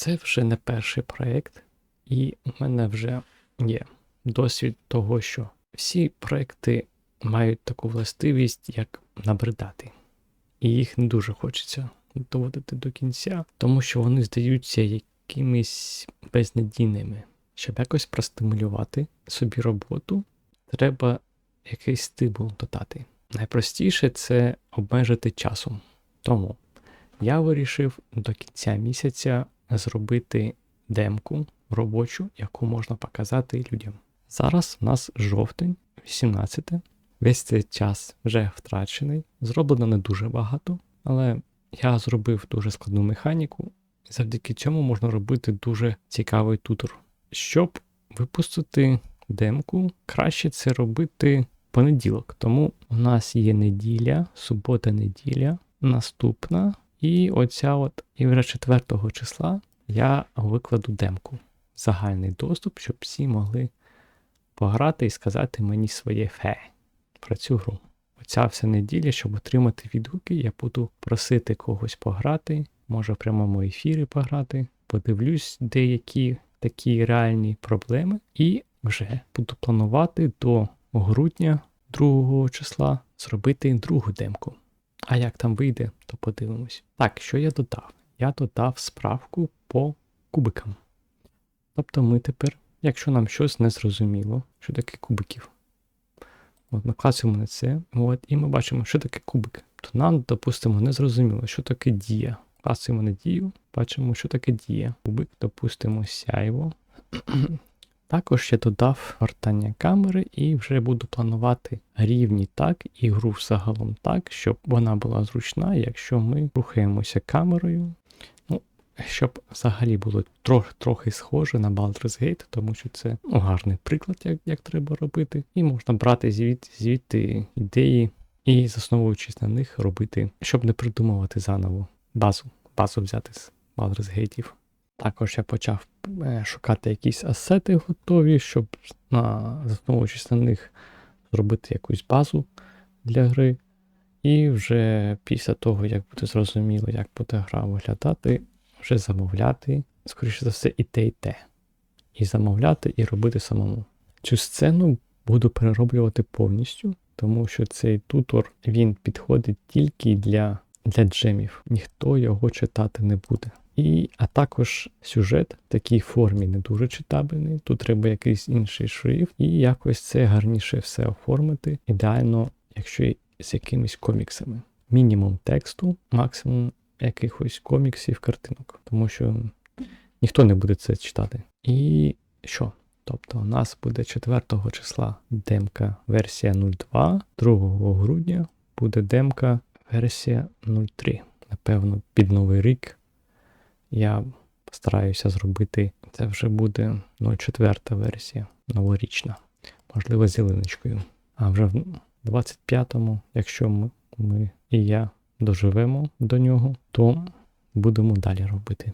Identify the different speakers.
Speaker 1: Це вже не перший проєкт, і у мене вже є досвід того, що всі проекти мають таку властивість, як набридати. І їх не дуже хочеться доводити до кінця, тому що вони здаються якимись безнадійними. Щоб якось простимулювати собі роботу, треба якийсь стимул додати. Найпростіше це обмежити часом. Тому я вирішив до кінця місяця зробити демку робочу, яку можна показати людям. Зараз у нас жовтень, 18. Весь цей час вже втрачений. Зроблено не дуже багато, але я зробив дуже складну механіку, і завдяки цьому можна робити дуже цікавий тутор. Щоб випустити демку, краще це робити понеділок. Тому у нас є неділя, субота-неділя, наступна, і оця от, і вже 4 числа я викладу демку. Загальний доступ, щоб всі могли пограти і сказати мені своє фе про цю гру. Оця вся неділя, щоб отримати відгуки, я буду просити когось пограти, може в прямому ефірі пограти, подивлюсь деякі такі реальні проблеми, і вже буду планувати до грудня 2 числа зробити другу демку. А як там вийде, то подивимось. Так, що я додав? Я додав справку по кубикам. Тобто ми тепер, якщо нам щось не зрозуміло, що таке кубиків. От ми клацаємо на це, от, і ми бачимо, що таке кубик. То нам, допустимо, не зрозуміло, що таке дія. Клацаємо на дію, бачимо, що таке дія. Кубик, допустимо, сяйво. Також я додав гортання камери і вже буду планувати рівні так і гру загалом так, щоб вона була зручна, якщо ми рухаємося камерою. Ну, щоб взагалі було трохи трохи схоже на Baldur's Gate, тому що це ну, гарний приклад, як як треба робити. І можна брати звідти, звідти ідеї і, засновуючись на них, робити, щоб не придумувати заново базу, базу взяти з Baldur's Gate. Також я почав е, шукати якісь асети готові, щоб на, засновуючись на них зробити якусь базу для гри. І вже після того, як буде зрозуміло, як буде гра виглядати, вже замовляти, скоріше за все, і те, і те. І замовляти, і робити самому. Цю сцену буду перероблювати повністю, тому що цей тутор він підходить тільки для, для джемів. Ніхто його читати не буде. І, А також сюжет в такій формі не дуже читабельний. Тут треба якийсь інший шрифт, і якось це гарніше все оформити. Ідеально, якщо з якимись коміксами. Мінімум тексту, максимум якихось коміксів, картинок, тому що ніхто не буде це читати. І що? Тобто у нас буде 4 числа демка версія 02, 2 грудня буде демка версія 03. Напевно, під новий рік я постараюся зробити. Це вже буде 04 версія новорічна, можливо, з зеленочкою. А вже в 25-му, якщо ми, ми і я доживемо до нього, то будемо далі робити.